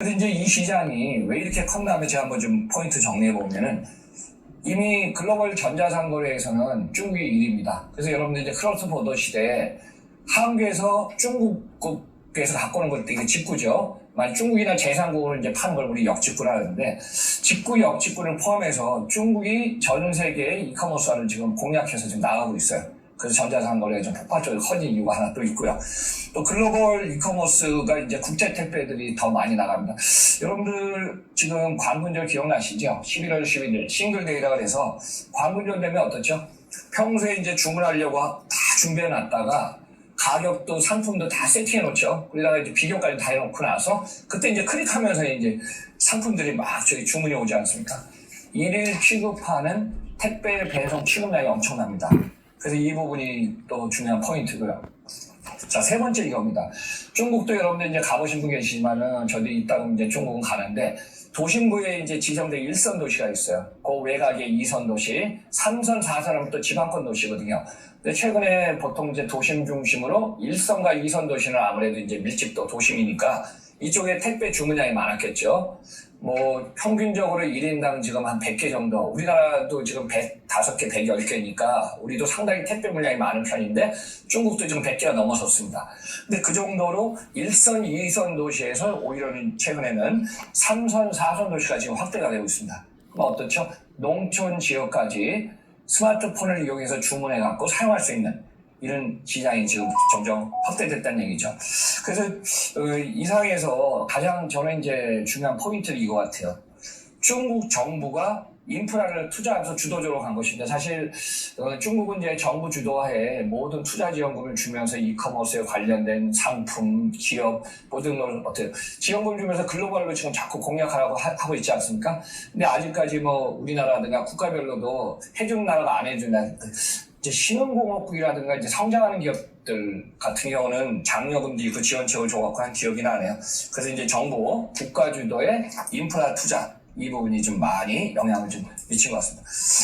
그래서 이제 이 시장이 왜 이렇게 컸나 면 제가 한번 좀 포인트 정리해 보면은 이미 글로벌 전자상거래에서는 중국이 1위입니다. 그래서 여러분들 이제 크로스 보더 시대에 한국에서 중국국에서 오는 것도 이게 직구죠. 만약 중국이나 제3국을 이제 파는 걸 우리 역직구라 하는데 직구, 역직구를 포함해서 중국이 전 세계의 이커머스화를 지금 공략해서 지금 나가고 있어요. 그래서 전자상 거래가 좀 폭발적으로 커진 이유가 하나 또 있고요. 또 글로벌 이커머스가 이제 국제 택배들이 더 많이 나갑니다. 여러분들 지금 광군절 기억나시죠? 11월 11일 싱글데이라 그래서 광군절 되면 어떻죠? 평소에 이제 주문하려고 다 준비해 놨다가 가격도 상품도 다 세팅해 놓죠. 그러다가 이제 비교까지 다 해놓고 나서 그때 이제 클릭하면서 이제 상품들이 막 저기 주문이 오지 않습니까? 일일 취급하는 택배 배송 취급량이 엄청납니다. 그래서 이 부분이 또 중요한 포인트고요. 자, 세 번째 이겁니다. 중국도 여러분들 이제 가보신 분 계시지만은 저도 이따가 이제 중국은 가는데 도심부에 이제 지정된 일선 도시가 있어요. 그 외곽에 이선 도시, 삼선사선은또 지방권 도시거든요. 근데 최근에 보통 이제 도심 중심으로 일선과이선 도시는 아무래도 이제 밀집도 도심이니까 이쪽에 택배 주문량이 많았겠죠. 뭐 평균적으로 1인당 지금 한 100개 정도 우리나라도 지금 105개, 110개니까 우리도 상당히 택배 물량이 많은 편인데 중국도 지금 100개가 넘어섰습니다. 근데 그 정도로 1선, 2선 도시에서 오히려는 최근에는 3선, 4선 도시가 지금 확대가 되고 있습니다. 그럼 어떻죠? 농촌 지역까지 스마트폰을 이용해서 주문해 갖고 사용할 수 있는 이런 시장이 지금 점점 확대됐다는 얘기죠. 그래서 어, 이 상황에서 가장 저는 이제 중요한 포인트는 이거 같아요. 중국 정부가 인프라를 투자하면서 주도적으로 간 것입니다. 사실 어, 중국은 이제 정부 주도하에 모든 투자 지원금을 주면서 이커머스에 관련된 상품, 기업 모든 걸 어때요? 지원금을 주면서 글로벌로 지금 자꾸 공략하라고 하, 고 있지 않습니까? 근데 아직까지 뭐 우리나라든가 국가별로도 해준 나라가 안 해준다. 이제 신흥공업국이라든가 이제 성장하는 기업들 같은 경우는 장려금도 있고 지원책을 줘갖고 한 기억이 나네요. 그래서 이제 정부, 국가 주도의 인프라 투자 이 부분이 좀 많이 영향을 좀 미친 것 같습니다.